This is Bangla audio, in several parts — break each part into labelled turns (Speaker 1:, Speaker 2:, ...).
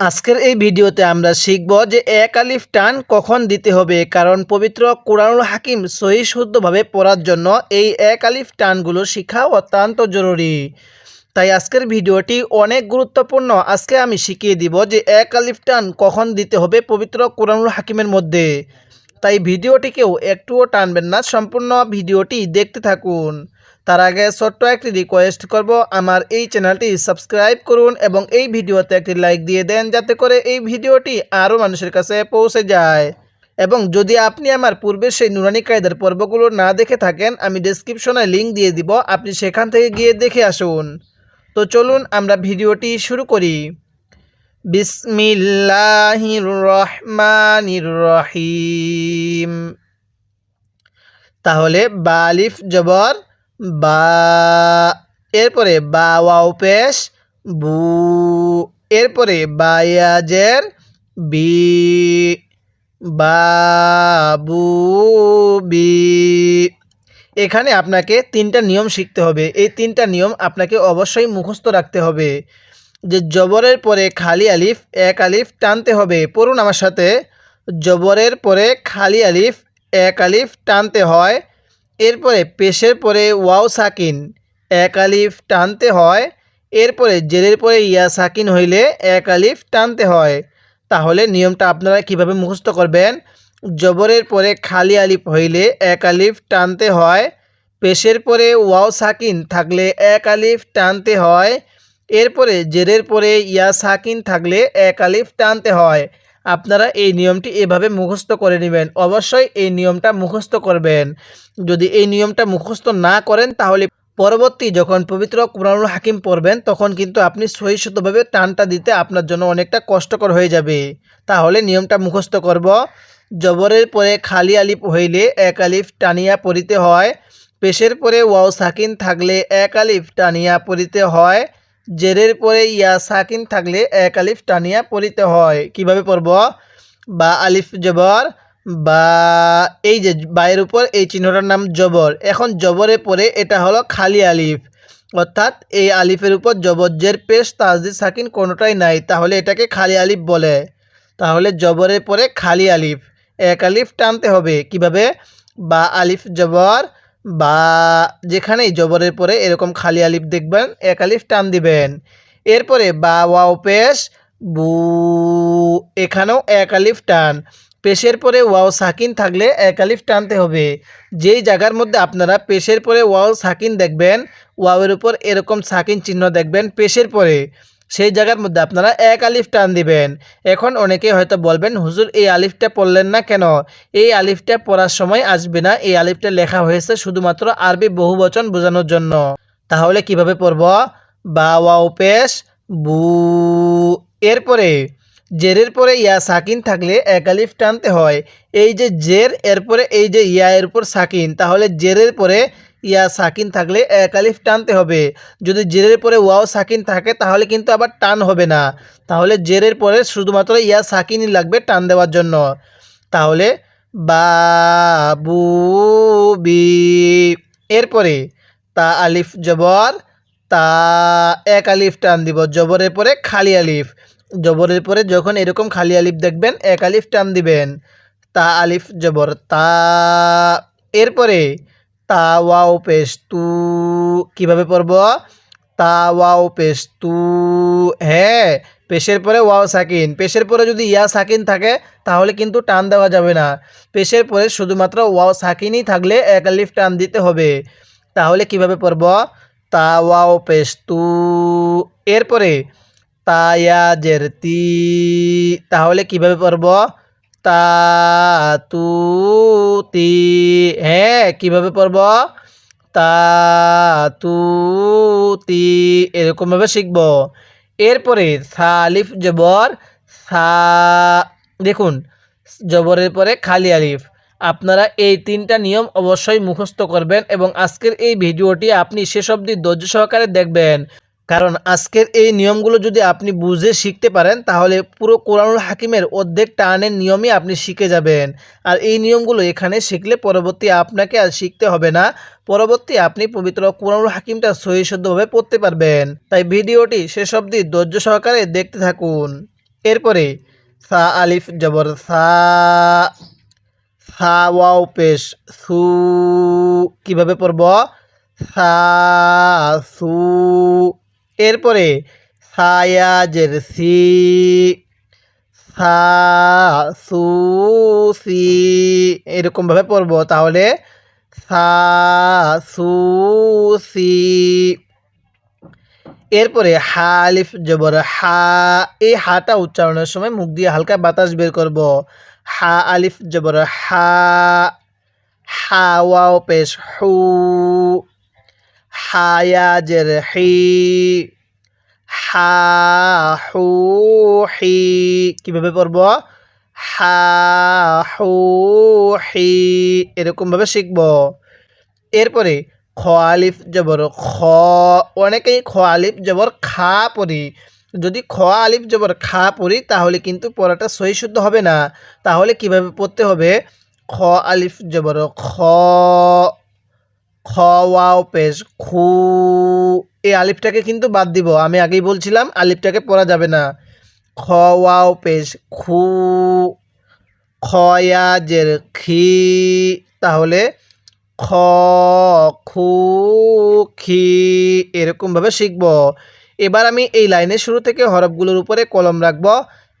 Speaker 1: আজকের এই ভিডিওতে আমরা শিখব যে এক আলিফ টান কখন দিতে হবে, কারণ পবিত্র কোরআনুল হাকিম সহি শুদ্ধভাবে পড়ার জন্য এই এক আলিফ টানগুলো শেখা অত্যন্ত জরুরি। তাই আজকের ভিডিওটি অনেক গুরুত্বপূর্ণ। আজকে আমি শিখিয়ে দিব যে এক আলিফ টান কখন দিতে হবে পবিত্র কোরআনুল হাকিমের মধ্যে। তাই ভিডিওটিকেও একটুও টানবেন না, সম্পূর্ণ ভিডিওটি দেখতে থাকুন। তার আগে ছোট্ট একটি রিকোয়েস্ট করব, আমার এই চ্যানেলটি সাবস্ক্রাইব করুন এবং এই ভিডিওতে একটি লাইক দিয়ে দেন, যাতে করে এই ভিডিওটি আরও মানুষের কাছে পৌঁছে যায়। এবং যদি আপনি আমার পূর্বে সেই নুরানি কায়দার পর্বগুলো না দেখে থাকেন, আমি ডেসক্রিপশনে লিঙ্ক দিয়ে দিব, আপনি সেখান থেকে গিয়ে দেখে আসুন। তো চলুন আমরা ভিডিওটি শুরু করি। বিসমিল্লাহির রহমানির রহিম। তাহলে বালিফ জবর বা, এরপরে বা ওয়াও পেশ, বু, এরপরে বায়াজের বি বাবু বি। এখানে আপনাকে তিনটা নিয়ম শিখতে হবে। এই তিনটা নিয়ম আপনাকে অবশ্যই মুখস্থ রাখতে হবে। যে জবরের পরে খালি আলিফ, এক আলিফ টানতে হবে। পড়ুন আমার সাথে। জবরের পরে খালি আলিফ, এক আলিফ টানতে হয়। এরপরে পেশের পরে ওয়াও সাকিন, এক আলিফ টানতে হয়। এরপরে জেরের পরে ইয়া সাকিন হইলে এক আলিফ টানতে হয়। তাহলে নিয়মটা আপনারা কীভাবে মুখস্থ করবেন? জবরের পরে খালি আলিফ হইলে এক আলিফ টানতে হয়। পেশের পরে ওয়াও সাকিন থাকলে এক আলিফ টানতে হয়। এরপরে জেরের পরে ইয়া সাকিন থাকলে এক আলিফ টানতে হয়। আপনারা এই নিয়মটি এভাবে মুখস্থ করে নেবেন। অবশ্যই এই নিয়মটা মুখস্থ করবেন। যদি এই নিয়মটা মুখস্থ না করেন, তাহলে পরবর্তী যখন পবিত্র কোরআনুল হাকিম পড়বেন, তখন কিন্তু আপনি সহিষ্ণুতভাবে টানটা দিতে আপনার জন্য অনেকটা কষ্টকর হয়ে যাবে। তাহলে নিয়মটা মুখস্থ করব। জবরের পরে খালি আলিফ হইলে এক আলিফ টানিয়া পড়িতে হয়। পেশের পরে ওয়াও সাকিন থাকলে এক আলিফ টানিয়া পড়িতে হয়। জেরের পরে ইয়া সাকিন থাকলে এক আলিফ টানিয়া পড়িতে হয়। কীভাবে পড়ব? বা আলিফ জবর, বা এই যে বায়ের উপর এই চিহ্নটার নাম জবর। এখন জবরের পরে এটা হলো খালি আলিফ। অর্থাৎ এই আলিফের উপর জবজ্জের পেশ তাজদি সাকিন কোনোটাই নাই। তাহলে এটাকে খালি আলিফ বলে। তাহলে জবরের পরে খালি আলিফ। এক আলিফ টানতে হবে। কীভাবে? বা আলিফ জবর বা যেখানেই জবরের পরে এরকম খালি আলিফ দেখবেন, এক আলিফ টান দিবেন। এরপরে বা, ওয়াও, পেশ, বু, এখানেও এক আলিফ টান। পেশের পরে ওয়াও, সাকিন থাকলে এক আলিফ টানতে হবে। যেই জায়গার মধ্যে আপনারা পেশের পরে ওয়াও, সাকিন দেখবেন, ওয়াওয়ের উপর এরকম সাকিন চিহ্ন দেখবেন পেশের পরে। সেই জায়গার মধ্যে আপনারা এক আলিফ টান দিবেন। এখন অনেকে হয়তো বলবেন, হুজুর, এই আলিফটা পড়লেন না কেন? এই আলিফটা পড়ার সময় আসবে না। এই আলিফটা লেখা হয়েছে শুধুমাত্র আরবি বহুবচন বোঝানোর জন্য। তাহলে কীভাবে পড়ব? বা, ওয়াও, পেশ, বু, এরপরে জেরের পরে ইয়া সাকিন থাকলে এক আলিফ টানতে হয়। এই যে জের, এরপরে এই যে ইয়া এর উপর সাকিন। তাহলে জেরের পরে ইয়া সাকিন থাকলে এক আলিফ টানতে হবে। যদি জেরের পরে ওয়াও সাকিন থাকে, তাহলে কিন্তু আবার টান হবে না। তাহলে জেরের পরে শুধুমাত্র ইয়া সাকিনই লাগবে টান দেওয়ার জন্য। তাহলে বাবু বি। এরপরে তা আলিফ জবর, তা এক আলিফ টান দিব। জবরের পরে খালি আলিফ। জবরের পরে যখন এরকম খালি আলিফ দেখবেন, এক আলিফ টান দিবেন। তা আলিফ জবর, তা। এরপরে তা ওয়াও পেশ তু কীভাবে পড়ব? তা ওয়াও পেশ হ্যাঁ পেশের পরে ওয়াও সাকিন। পেশের পরে যদি ইয়া সাকিন থাকে, তাহলে কিন্তু টান দেওয়া যাবে না। পেশের পরে শুধুমাত্র ওয়াও সাকিনই থাকলে এক আলিফ টান দিতে হবে। তাহলে কীভাবে পড়ব? তা ওয়াও পেশ এরপরে তায়াজের তি তাহলে কীভাবে পড়ব? তা তু তি। হ্যাঁ কীভাবে পড়ব? তা তু তি। এরকমভাবে শিখব। এরপরে সালিফ জবর, সা, দেখুন, জবরের পরে খালি আলিফ। আপনারা এই তিনটা নিয়ম অবশ্যই মুখস্থ করবেন এবং আজকের এই ভিডিওটি আপনি শেষ অবধি ধৈর্য সহকারে দেখবেন। কারণ আজকের এই নিয়মগুলো যদি আপনি বুঝে শিখতে পারেন, তাহলে পুরো কোরআনুল হাকিমের অর্ধেক টানের নিয়মই আপনি শিখে যাবেন। আর এই নিয়মগুলো এখানে শিখলে পরবর্তী আপনাকে আর শিখতে হবে না। পরবর্তী আপনি পবিত্র কোরআনুল হাকিমটা সহি শুদ্ধভাবে পড়তে পারবেন। তাই ভিডিওটি শেষ অবধি ধৈর্য সহকারে দেখতে থাকুন। এরপরে সা আলিফ জবর সা সা ওয়াও পেশ সু, কীভাবে পড়ব? সা, সু এরপরে সায়া জের সি সা সু সি এরকমভাবে পড়ব। তাহলে সা সু সি এরপরে হা আলিফ জবর হা, এই হাটা উচ্চারণের সময় মুখ দিয়ে হালকা বাতাস বের করব। হা, আলিফ জবর হা হা, ওয়াও, পেশ, হু হায়া জের হি হা হু কীভাবে পড়ব? হা হু হি এরকমভাবে শিখব। এরপরে খ আলিফ জবর খ। অনেকেই খ আলিফ জবর খা পড়ি। যদি খ আলিফ জবর খা পড়ি, তাহলে কিন্তু পড়াটা সহি শুদ্ধ হবে না। তাহলে কীভাবে পড়তে হবে? খ আলিফ জবর খ। খ ওয়াও পেশ খু। এই আলিফটাকে কিন্তু বাদ দিব। আমি আগেই বলছিলাম, আলিফটাকে পড়া যাবে না। খ ওয়াও পেশ খু। খয়া জের খি। তাহলে খ, খু, খি এরকমভাবে শিখব। এবার আমি এই লাইনের শুরু থেকে হরফগুলোর উপরে কলম রাখব।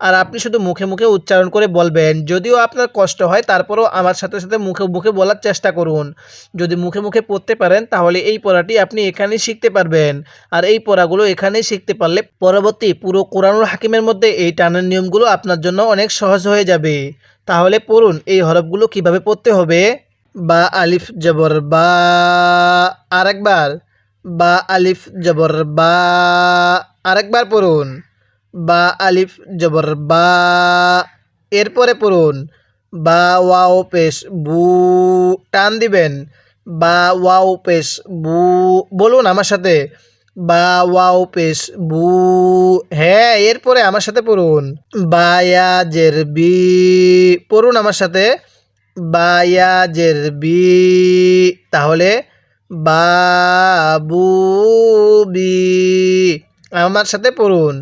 Speaker 1: আর আপনি শুধু মুখে মুখে উচ্চারণ করে বলবেন। যদিও আপনার কষ্ট হয়, তারপরও আমার সাথে সাথে মুখে মুখে বলার চেষ্টা করুন। যদি মুখে মুখে পড়তে পারেন, তাহলে এই পড়াটি আপনি এখানেই শিখতে পারবেন। আর এই পড়াগুলো এখানেই শিখতে পারলে পরবর্তী পুরো কোরআনুল হাকিমের মধ্যে এই টানের নিয়মগুলো আপনার জন্য অনেক সহজ হয়ে যাবে। তাহলে পড়ুন, এই হরফগুলো কীভাবে পড়তে হবে? বা আলিফ জবর বা, আরেকবার। বা আলিফ জবর বা, আরেকবার পড়ুন। বা আলিফ জবর বা, এরপরে পড়ুন। বা ওয়াও পেশ বু, টান দিবেন। বা ওয়াও পেশ বু, বলুন আমার সাথে। বা ওয়াও পেশ বু হ্যাঁ এরপরে আমার সাথে পড়ুন। বায়া জের বি, পড়ুন আমার সাথে। বায়া জের বি, তাহলে বাবু বি, আমার সাথে পড়ুন।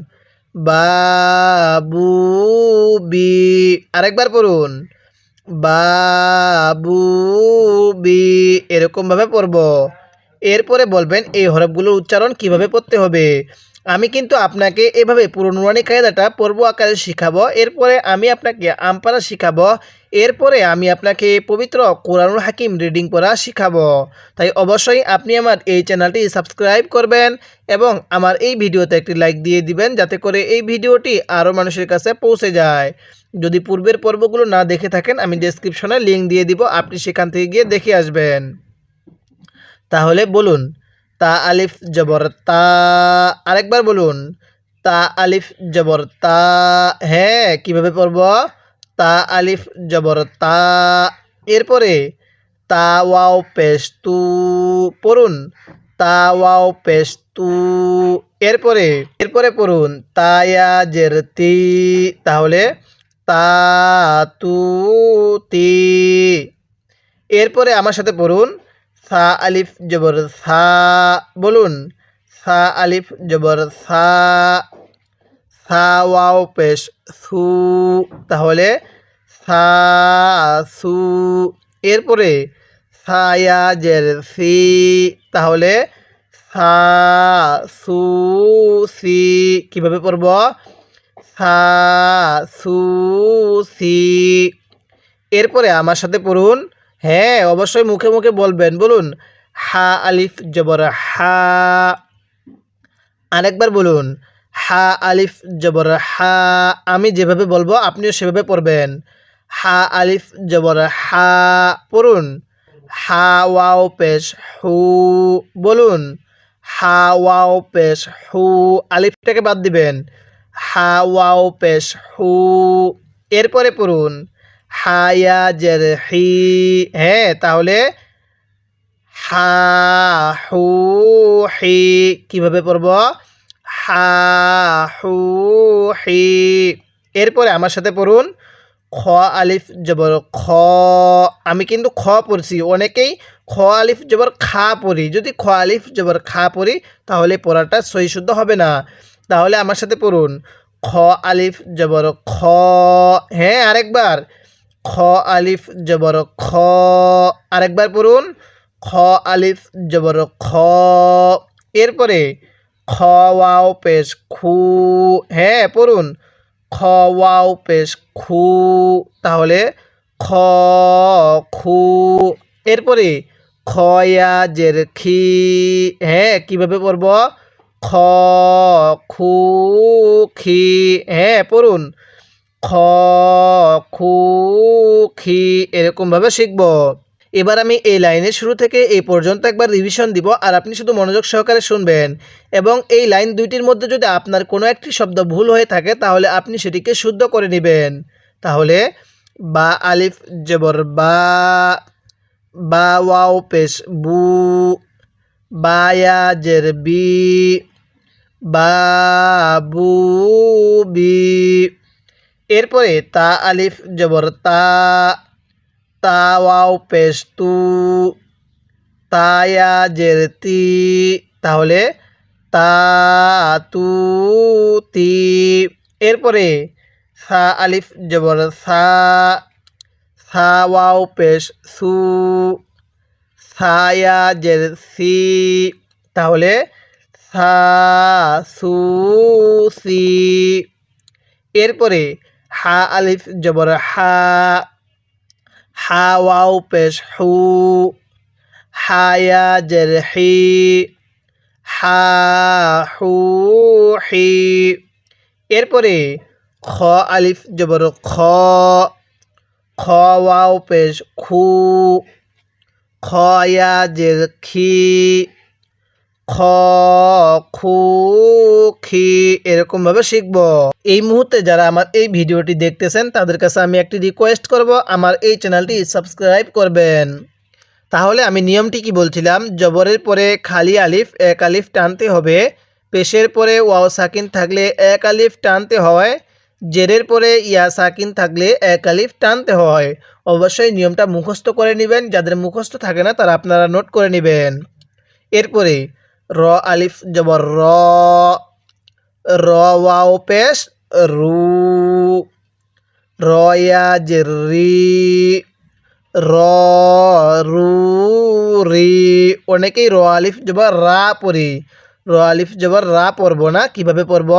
Speaker 1: বাবু বি, আরেকবার পড়ুন। বাবুবি এরকমভাবে পড়ব। এরপরে বলবেন, এই হরফগুলোর উচ্চারণ কীভাবে পড়তে হবে? আমি কিন্তু আপনাকে এভাবে পুরনুরানি কায়দাটা পর্ব আকারে শিখাবো। এরপরে আমি আপনাকে আমপারা শিখাবো। এরপরে আমি আপনাকে পবিত্র কোরআনুল হাকিম রিডিং পড়া শিখাবো। তাই অবশ্যই আপনি আমার এই চ্যানেলটি সাবস্ক্রাইব করবেন এবং আমার এই ভিডিওতে একটি লাইক দিয়ে দিবেন যাতে করে এই ভিডিওটি আরও মানুষের কাছে পৌঁছে যায়। যদি পূর্বের পর্বগুলো না দেখে থাকেন, আমি ডেসক্রিপশনে লিঙ্ক দিয়ে দিব, আপনি সেখান থেকে গিয়ে দেখে আসবেন। তাহলে বলুন, তা আলিফ জবর তা, আরেকবার বলুন, তা আলিফ জবর তা হ্যাঁ কীভাবে পড়ব? তা আলিফ জবর তা। এরপরে তা ওয়াও পেশ তু পড়ুন। তা ওয়াও পেশ তু। এরপরে এরপরে পড়ুন। তায়া জেরতি তাহলে তা তু তি। এরপরে আমার সাথে পড়ুন। সা আলিফ জবর সা বলুন। সা আলিফ জবর সা। সা ওয়াও পেশ সু, তাহলে সা, সু। এরপরে সায়া জের সি, তাহলে সা, সু, সি। কীভাবে পড়ব? সা, সু, সি। এরপরে আমার সাথে পড়ুন। হ্যাঁ অবশ্যই মুখে মুখে বলবেন। বলুন, হা, আলিফ, জবর, হা। আরেকবার বলুন হা আলিফ জবর, হা আমি যেভাবে বলব আপনিও সেভাবে পড়বেন। হা আলিফ জবর, হা পড়ুন। হা ওয়াও পেশ, হু বলুন। হা ওয়াও পেশ, হু আলিফটাকে বাদ দিবেন। হা ওয়াও পেশ, হু এরপরে পড়ুন। হায়া জের, হি হ্যাঁ তাহলে হা, হু, হি কীভাবে পড়ব? হা এরপরে আমার সাথে পড়ুন খ আলিফ জবর খ। আমি কিন্তু খ পড়ছি, অনেকেই খ আলিফ জবর খা পড়ি। যদি খ আলিফ জবর খা পড়ি, তাহলে পড়াটা সহি শুদ্ধ হবে না। তাহলে আমার সাথে পড়ুন খ আলিফ জবর খ। হ্যাঁ আরেকবার। খ আলিফ জবর খ। আরেকবার পড়ুন খ আলিফ জবর খ। এরপরে খ ওয়াও পেশ খু হ্যাঁ পড়ুন। খ ওয়াও পেশ খু তাহলে খ খু এরপরে খয়া জের খি হ্যাঁ কীভাবে পড়ব? খ খু খি হ্যাঁ পড়ুন। খ খু খি এরকমভাবে শিখব। এবার আমি এই লাইনের শুরু থেকে এই পর্যন্ত একবার রিভিশন দিব আর আপনি শুধু মনোযোগ সহকারে শুনবেন। এবং এই লাইন দুইটির মধ্যে যদি আপনার কোনো একটি শব্দ ভুল হয়ে থাকে, তাহলে আপনি সেটিকে শুদ্ধ করে নেবেন। তাহলে বা আলিফ জবর বা বা ওয়াও পেশ বু বায়া জের বি বাবু বি। এরপরে তা আলিফ জবর তা তা ওয়াও পেশ তু তায়া জের তি তাহলে তা তু। তি এরপরে সা আলিফ জবর সা। সা ওয়াও পেশ সু সায়া জের সি তাহলে সা সু সি। এরপরে হা আলিফ জবর হা। হা, ওয়াও, পেশ, হু হায়া জের, হি, হা, হু, হি। এরপরে খ, আলিফ, জবর খ খ, ওয়াও, পেশ খু খয়া জের, খি খ, খু, খি এরকমভাবে শিখব। এই মুহূর্তে যারা আমার এই ভিডিওটি দেখতেছেন, তাদের কাছে আমি একটি রিকোয়েস্ট করব, আমার এই চ্যানেলটি সাবস্ক্রাইব করবেন। তাহলে আমি নিয়মটি কি বলছিলাম? জবরের পরে খালি আলিফ, এক আলিফ টানতে হবে। পেশের পরে ওয়াও সাকিন থাকলে এক আলিফ টানতে হয়। জেরের পরে ইয়া সাকিন থাকলে এক আলিফ টানতে হয়। অবশ্যই নিয়মটা মুখস্থ করে নেবেন। যাদের মুখস্থ থাকে না, তারা আপনারা নোট করে নেবেন। এরপরে র আলিফ জবর র। র ওয়াও পেশ, রু। রয়া জের রি। র রু অনেকেই র আলিফ জবর রা পড়ি। র আলিফ জবর রা পড়ব না, কীভাবে পড়ব?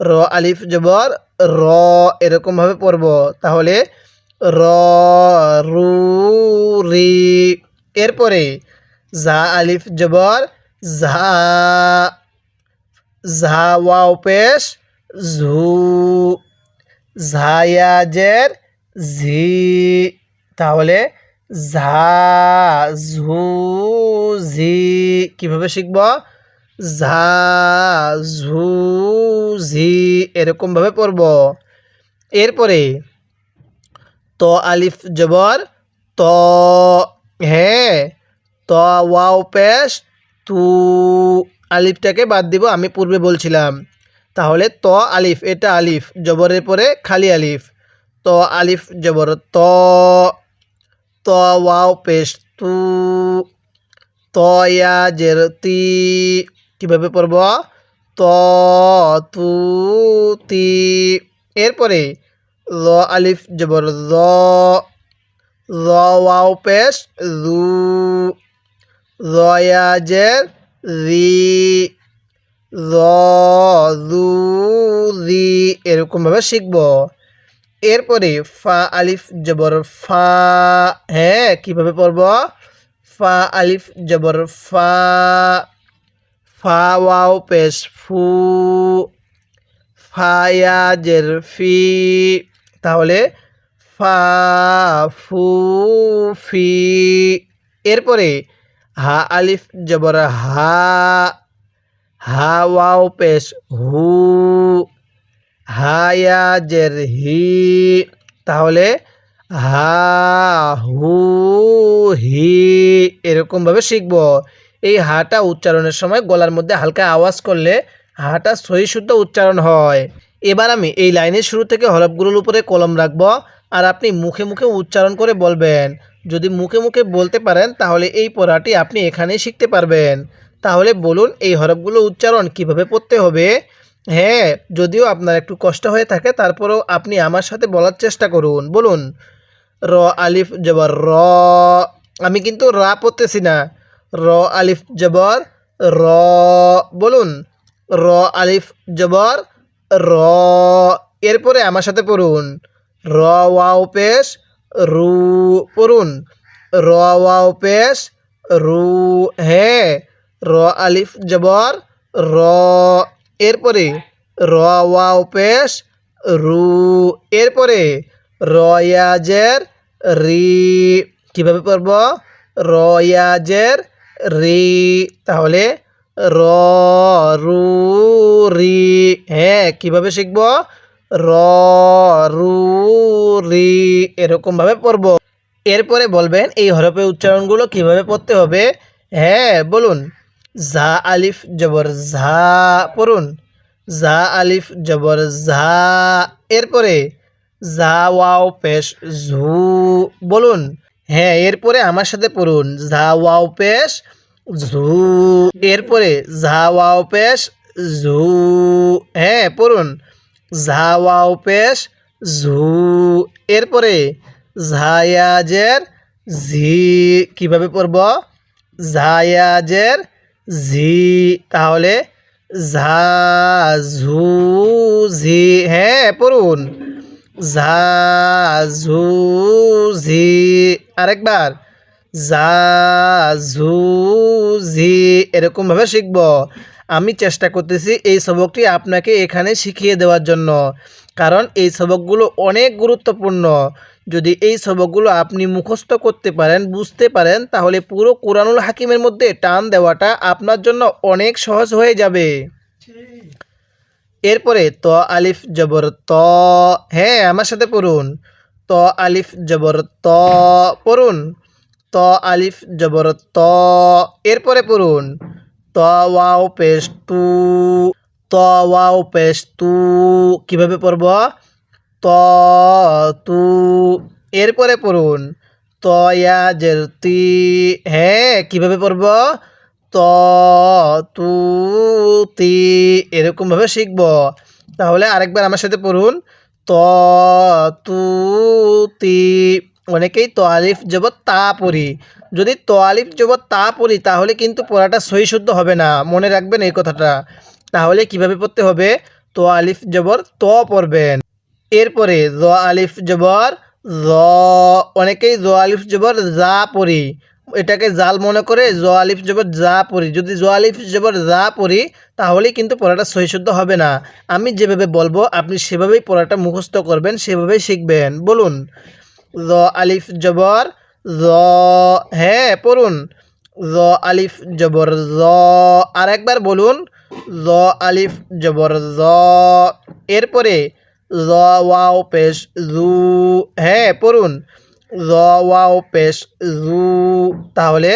Speaker 1: র আলিফ জবর র, এরকমভাবে পড়ব। তাহলে র রু রি। এরপরে জা আলিফ জবর ঝা ঝা ওয়াও পেশ, ঝু ঝায়াজের ঝি। তাহলে ঝা, ঝু, ঝি। কীভাবে শিখব? ঝা, ঝু, ঝি। এরকমভাবে পড়ব। এরপরে ত আলিফ জবর, ত হ্যাঁ ত ওয়াও পেশ তু আলিফটাকে বাদ দিব, আমি পূর্বে বলছিলাম। তাহলে ত আলিফ, এটা আলিফ, জবরের পরে খালি আলিফ। ত আলিফ, জবর, ত। ত ওয়াও, পেশ, তু। ত ইয়া, জের, তি। কীভাবে পড়ব? ত, তু, তি। এরপরে ল আলিফ, জবর, ল। ল ওয়াও, পেশ রু রয়াজের রি র রু রি এরকমভাবে শিখব। এরপরে ফা আলিফ জবর ফা হ্যাঁ কীভাবে পড়ব? ফা আলিফ জবর ফা ফা ওয়াও পেশ ফু ফায়াজের ফি, তাহলে ফা ফু ফি। এরপরে হা আলিফ, জবর হা হা ওয়াও পেশ, হু হায়া জের হি, তাহলে হা, হু, হি এরকমভাবে শিখব। এই হাটা উচ্চারণের সময় গলার মধ্যে হালকা আওয়াজ করলে হাটা সহি শুদ্ধ উচ্চারণ হয়। এবার আমি এই লাইনের শুরু থেকে হরফগুলোর উপরে কলম রাখব আর আপনি মুখে মুখে উচ্চারণ করে বলবেন। যদি মুখে মুখে বলতে পারেন, তাহলে এই পড়াটি আপনি এখানেই শিখতে পারবেন। তাহলে বলুন, এই হরফগুলো উচ্চারণ কীভাবে পড়তে হবে? হ্যাঁ যদিও আপনার একটু কষ্ট হয়ে থাকে, তারপরেও আপনি আমার সাথে বলার চেষ্টা করুন। বলুন, র, আলিফ, জবর, র। আমি কিন্তু রা পড়তেছি না। র, আলিফ, জবর, র। বলুন, র, আলিফ, জবর, র। এরপরে আমার সাথে পড়ুন। র, ওয়াও, পেশ রু, পড়ুন। র, ওয়াও, পেশ। রু হ্যাঁ র, আলিফ, জবর। র, এরপরে। র, ওয়াও, পেশ। রু, এরপরে। রয়াজের রি, কীভাবে পড়ব? রয়াজের রি, তাহলে র, রু, রি হ্যাঁ কীভাবে শিখব? র রু এরকমভাবে পড়ব। এরপরে বলবেন এই হরফে উচ্চারণগুলো কীভাবে পড়তে হবে? হ্যাঁ বলুন। জা, আলিফ, জবর, ঝা পড়ুন। জা, আলিফ, জবর, ঝা। এরপরে জা, ওয়াও, পেশ, ঝু বলুন। হ্যাঁ এরপরে আমার সাথে পড়ুন। ঝা, ওয়াও, পেশ, ঝু। এরপরে জা ওয়াও, পেশ, ঝু। হ্যাঁ পড়ুন। ওয়াও পেশ ঝু। এরপরে ঝায়াজের ঝি। কীভাবে পড়ব? ঝায়াজের ঝি। তাহলে ঝা ঝু ঝি হ্যাঁ পড়ুন। ঝা ঝু ঝি আরেকবার। ঝা ঝু ঝি এরকমভাবে শিখব। আমি চেষ্টা করতেছি এই সবকটি আপনাকে এখানে শিখিয়ে দেওয়ার জন্য। কারণ এই সবকগুলো অনেক গুরুত্বপূর্ণ। যদি এই সবকগুলো আপনি মুখস্থ করতে পারেন, বুঝতে পারেন, তাহলে পুরো কোরআনুল হাকিমের মধ্যে টান দেওয়াটা আপনার জন্য অনেক সহজ হয়ে যাবে। এরপরে ত আলিফ জবর ত। হ্যাঁ আমার সাথে পড়ুন। ত আলিফ জবর ত। পড়ুন। ত আলিফ জবর ত। এরপরে পড়ুন। ত ওয়াও পেশ তু তু কীভাবে পড়ব? ত তু এরপরে পড়ুন। তয়া জেরতি হ্যাঁ কীভাবে পড়ব? ত তু। তি এরকমভাবে শিখব। তাহলে আরেকবার আমার সাথে পড়ুন। ত তু তি। অনেকেই তোয়ালিফ জবর তা পড়ি। যদি তোয়ালিফ জবর তা পড়ি, তাহলে কিন্তু পড়াটা সহি শুদ্ধ হবে না। মনে রাখবেন এই কথাটা। তাহলে কীভাবে পড়তে হবে? তো আলিফ জবর ত পড়বেন। এরপরে জ আলিফ জবর জ। অনেকেই জ আলিফ জবর যা পড়ি, এটাকে জাল মনে করে জ আলিফ জবর যা পড়ি। যদি জ আলিফ জবর যা পড়ি তাহলেই কিন্তু পড়াটা সহিশুদ্ধ হবে না। আমি যেভাবে বলব, আপনি সেভাবেই পড়াটা মুখস্থ করবেন, সেভাবেই শিখবেন। বলুন। জ আলিফ জবর, জ হ্যাঁ পড়ুন। জ আলিফ জবর, জ আর একবার বলুন। জ আলিফ জবর, জ, এরপরে জ, ওয়াও, পেশ, জু হ্যাঁ পড়ুন। জ, ওয়াও, পেশ, জু, তাহলে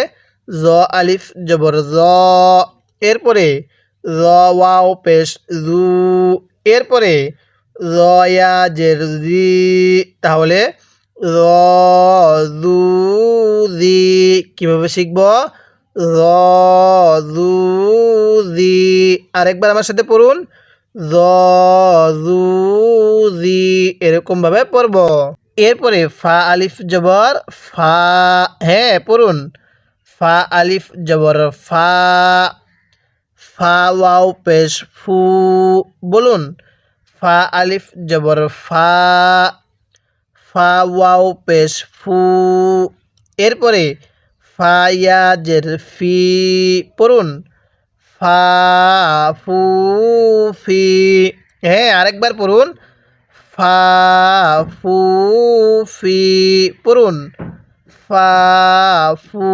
Speaker 1: জ আলিফ জবর, জ, এরপরে জ, ওয়াও, পেশ, জু, এরপরে জ, ইয়া, জের, জি, তাহলে র জু জি কীভাবে শিখব? র জু জি আরেকবার আমার সাথে পড়ুন। জ জু জি এরকমভাবে পড়ব। এরপরে ফা আলিফ জবর ফা হ্যাঁ পড়ুন। ফা আলিফ জবর ফা ফা ওয়াও পেশ ফু, বলুন। ফা আলিফ জবর ফা ফা ওয়াও পেশ ফু, এরপরে ফা জের ফি, পড়ুন। ফা ফু ফি হ্যাঁ আরেকবার পড়ুন। ফা ফু ফি পড়ুন। ফা ফু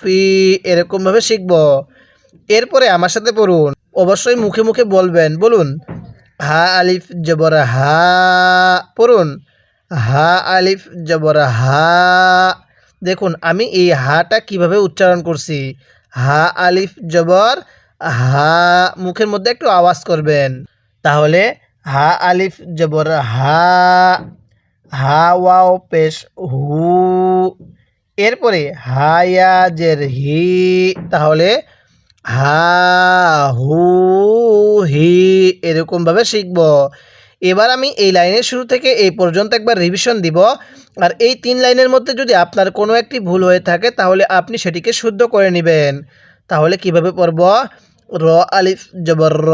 Speaker 1: ফি এরকমভাবে শিখব। এরপরে আমার সাথে পড়ুন। অবশ্যই মুখে মুখে বলবেন, বলুন। হা আলিফ জবর হা, পড়ুন। হা আলিফ জবর হা। দেখুন, আমি এই হাটা কীভাবে উচ্চারণ করছি? হা আলিফ জবর হা। মুখের মধ্যে একটু আওয়াজ করবেন। তাহলে হা আলিফ জবর হা। হা ওয়াও পেশ হু। এরপরে হায়া জের হি। তাহলে হা হু হি। এরকমভাবে শিখব। এবার আমি এই লাইনের শুরু থেকে এই পর্যন্ত একবার রিভিশন দিব। আর এই তিন লাইনের মধ্যে যদি আপনার কোনো একটি ভুল হয়ে থাকে, তাহলে আপনি সেটিকে শুদ্ধ করে নেবেন। তাহলে কীভাবে পড়ব? র আলিফ জবর র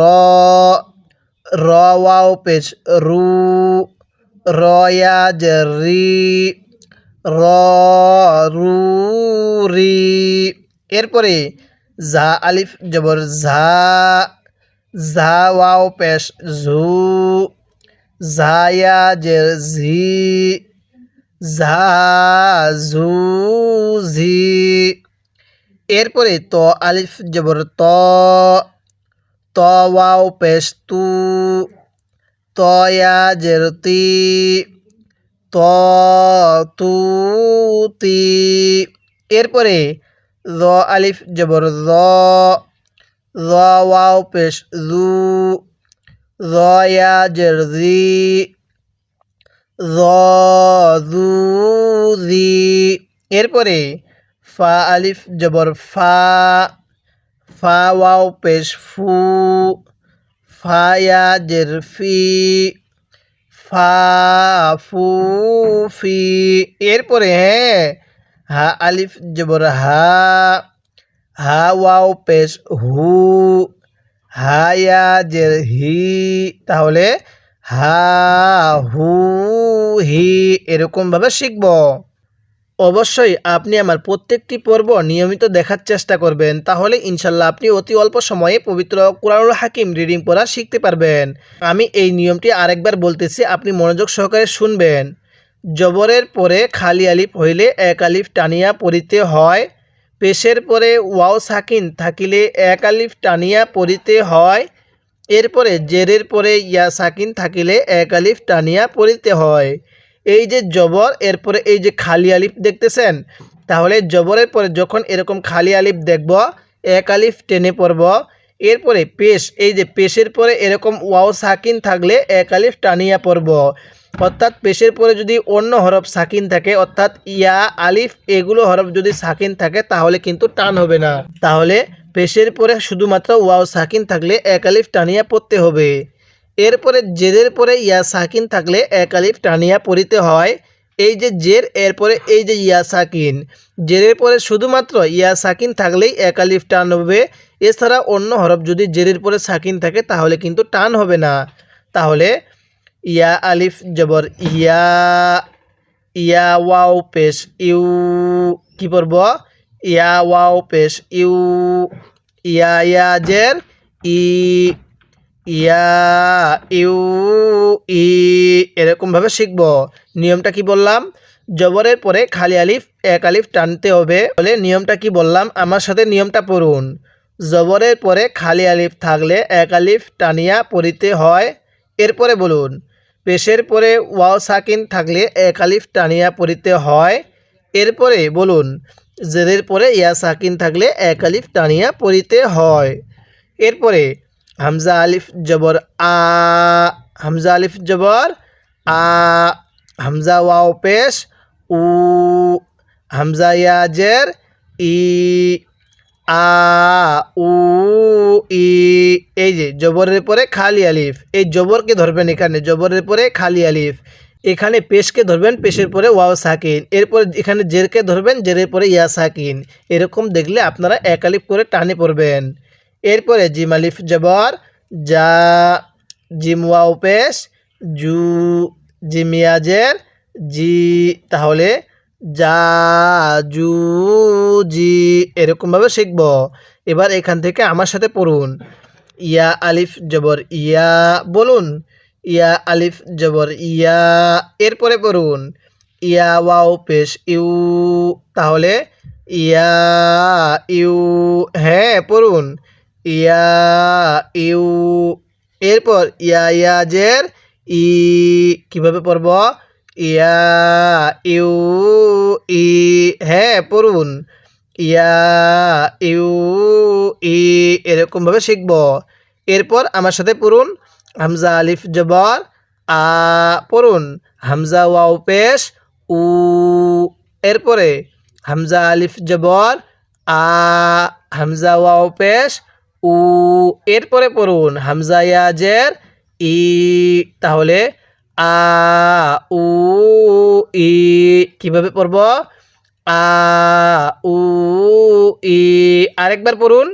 Speaker 1: র ওয়াও পেশ রু রয়া রি, র রু রি। এরপরে জা আলিফ জবর ঝা ঝা ওয়াও পেশ ঝু ঝায়া জের ঝি ঝা ঝু ঝি এরপরে ত, আলিফ, জবর ত ত, ওয়াও পেশ তু তয়া জের তি, ত এরপরে র আলিফ, জবর র ওয়াও পেশ জু জু রি এরপরে ফা আলিফ জবর ফা ফা ওয়াও পেশ ফু ফায়া জের ফি, ফা ফু ফি। এরপরে হ্যাঁ হা আলিফ জবর হা হা ওয়াও পেশ হু। হায়া জের হি, তাহলে হা হু হি এরকমভাবে শিখব। অবশ্যই আপনি আমার প্রত্যেকটি পর্ব নিয়মিত দেখার চেষ্টা করবেন, তাহলে ইনশাল্লাহ আপনি অতি অল্প সময়ে পবিত্র কোরআনুল হাকিম রিডিং পড়া শিখতে পারবেন। আমি এই নিয়মটি আরেকবার বলতেছি, আপনি মনোযোগ সহকারে শুনবেন। জবরের পরে খালি আলিফ হইলে এক আলিফ টানিয়া পড়িতে হয়। পেশের পরে ওয়াও সাকিন থাকিলে এক আলিফ টানিয়া পড়িতে হয়। এরপরে জেরের পরে ইয়া সাকিন থাকিলে এক আলিফ টানিয়া পড়িতে হয়। এই যে জবর, এরপরে এই যে খালি আলিফ দেখতেছেন, তাহলে জবরের পরে যখন এরকম খালি আলিফ দেখব, এক আলিফ টেনে পড়ব। এরপরে পেশ, এই যে পেশের পরে এরকম ওয়াও সাকিন থাকলে এক আলিফ টানিয়া পড়ব। অর্থাৎ পেশের পরে যদি অন্য হরফ সাকিন থাকে, অর্থাৎ ইয়া, আলিফ, এগুলো হরফ যদি সাকিন থাকে, তাহলে কিন্তু টান হবে না। তাহলে পেশের পরে শুধুমাত্র ওয়াও সাকিন থাকলে এক আলিফ টানিয়া পড়তে হবে। এরপরে জেরের পরে ইয়া সাকিন থাকলে এক আলিফ টানিয়া পড়িতে হয়। এই যে জের, এরপরে এই যে ইয়া সাকিন। জেরের পরে শুধুমাত্র ইয়া সাকিন থাকলেই এক আলিফ টান হবে। এছাড়া অন্য হরফ যদি জেরের পরে সাকিন থাকে, তাহলে কিন্তু টান হবে না। তাহলে ইয়া আলিফ জবর, ইয়া ইয়া ওয়াও পেশ, ইউ, কি পড়ব? ইয়া ওয়াও পেশ, ইউ, ইয়া ইয়া জের, ই, ইয়া, ইউ, ই, এরকমভাবে শিখব। নিয়মটা কি বললাম? জবরের পরে খালি আলিফ, এক আলিফ টানতে হবে। বলে নিয়মটা কি বললাম? আমার সাথে নিয়মটা পড়ুন। জবরের পরে খালি আলিফ থাকলে এক আলিফ টানিয়া পড়িতে হয়। এরপরে বলুন, পেশের পরে ওয়াও সাকিন থাকলে এক আলিফ টানিয়া পড়িতে হয়। এরপরে বলুন, জেদের পরে ইয়া সাকিন থাকলে এক আলিফ টানিয়া পড়িতে হয়। এরপরে, হামজা আলিফ জবর আ, হামজা আলিফ জবর আ, হামজা ওয়াও পেশ উ, হামজা ইয়াজের ই আ, উ, ই, এই যে জবরের পরে খালি আলিফ। এই জবরকে ধরবেন এখানে, জবরের পরে খালি আলিফ। এখানে পেশকে ধরবেন, পেশের পরে ওয়াও সাকিন। এরপরে এখানে জেরকে ধরবেন, জেরের পরে ইয়া সাকিন। এরকম দেখলে আপনারা এক আলিফ করে টানে পড়বেন। এরপরে জিম আলিফ জবর যা জিম ওয়াও পেশ, জু জিমিয়াজের জি, তাহলে যা জু জি এরকমভাবে শিখব। এবার এখান থেকে আমার সাথে পড়ুন। ইয়া আলিফ জবর ইয়া বলুন। ইয়া আলিফ জবর ইয়া এরপরে পড়ুন। ইয়া ওয়াও পেশ ইউ। তাহলে ইয়া ইউ। হ্যাঁ পড়ুন। ইয়া ইউ। এরপর ইয়া ইয়াজের ই। কীভাবে পড়ব? ইয়া, ইউ, ই হ্যাঁ পড়ুন। ইয়া, ইউ, ই, এরকমভাবে শিখব। এরপর আমার সাথে পড়ুন। হামজা আলিফ জবর, আ, পড়ুন। হামজা ওয়াও পেশ, উ, এরপরে হামজা আলিফ জবর, আ, হামজা ওয়াও পেশ, উ, এরপরে পড়ুন। হামজা ইয়াজের, ই, তাহলে আ, উ, ই, কীভাবে পড়ব? আ, উ, ই, আরেকবার পড়ুন।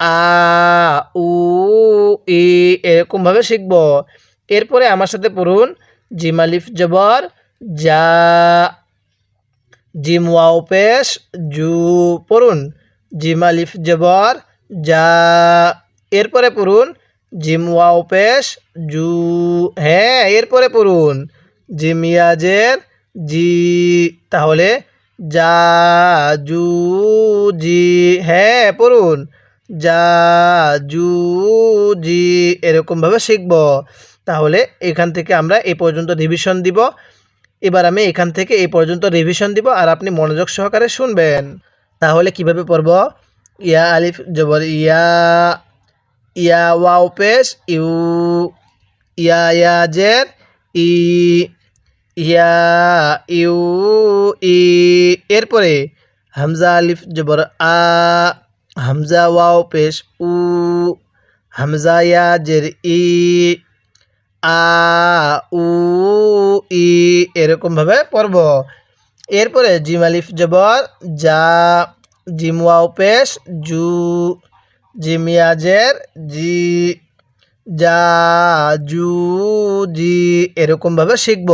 Speaker 1: আ, উ, ই, এরকমভাবে শিখব। এরপরে আমার সাথে পড়ুন জিমালিফ জবর যা জিম ওয়াও পেশ, জু, পড়ুন। জিমালিফ জবর যা এরপরে পড়ুন জিম ওয়াও পেশ, জু হ্যাঁ এরপরে পড়ুন। জিম ইয়াজের জি, তাহলে যা, জু, জি হ্যাঁ পড়ুন। যা, জু, জি, এরকমভাবে শিখব। তাহলে এখান থেকে আমরা এ পর্যন্ত রিভিশন দিব। এবার আমি এখান থেকে এ পর্যন্ত রিভিশন দিব আর আপনি মনোযোগ সহকারে শুনবেন। তাহলে কীভাবে পড়ব? ইয়া আলিফ, জবর, ইয়া ইয়া ওয়াও পেশ ইউ ইয়া ইয়াজের ই ইয়া ইউ ই এরপরে হামজা আলিফ জবর আ হামজা ওয়াও পেশ উ হামজা ইয়াজের ই আ উ ই এরকমভাবে পড়ব এরপরে জিম আলিফ জবর যা জিম ওয়াও পেশ জু জিম ইয়াজের জি যা জু জি এরকমভাবে শিখব।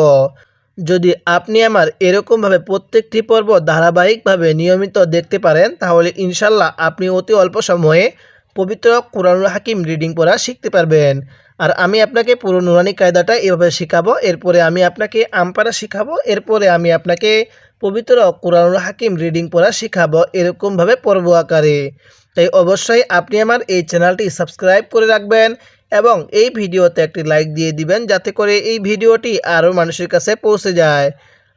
Speaker 1: যদি আপনি আমার এরকমভাবে প্রত্যেকটি পর্ব ধারাবাহিকভাবে নিয়মিত দেখতে পারেন, তাহলে ইনশাল্লাহ আপনি অতি অল্প সময়ে পবিত্র কোরআনুল হাকিম রিডিং পড়া শিখতে পারবেন। আর আমি আপনাকে পুরো নুরানি কায়দাটা এভাবে শেখাবো, এরপরে আমি আপনাকে আমপারা শেখাবো, এরপরে আমি আপনাকে পবিত্র কোরআনুল হাকিম রিডিং পড়া শেখাবো এরকমভাবে পর্ব আকারে। তাই অবশ্যই আপনি আমার এই চ্যানেলটি সাবস্ক্রাইব করে রাখবেন এবং এই ভিডিওতে একটি লাইক দিয়ে দিবেন যাতে করে এই ভিডিওটি আরও মানুষের কাছে পৌঁছে যায়।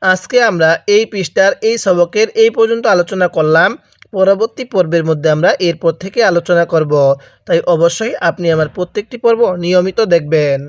Speaker 1: আজকে আমরা এই পৃষ্ঠার এই সবকের এই পর্যন্ত আলোচনা করলাম। পরবর্তী পর্বের মধ্যে আমরা এরপর থেকে আলোচনা করব। তাই অবশ্যই আপনি আমার প্রত্যেকটি পর্ব নিয়মিত দেখবেন।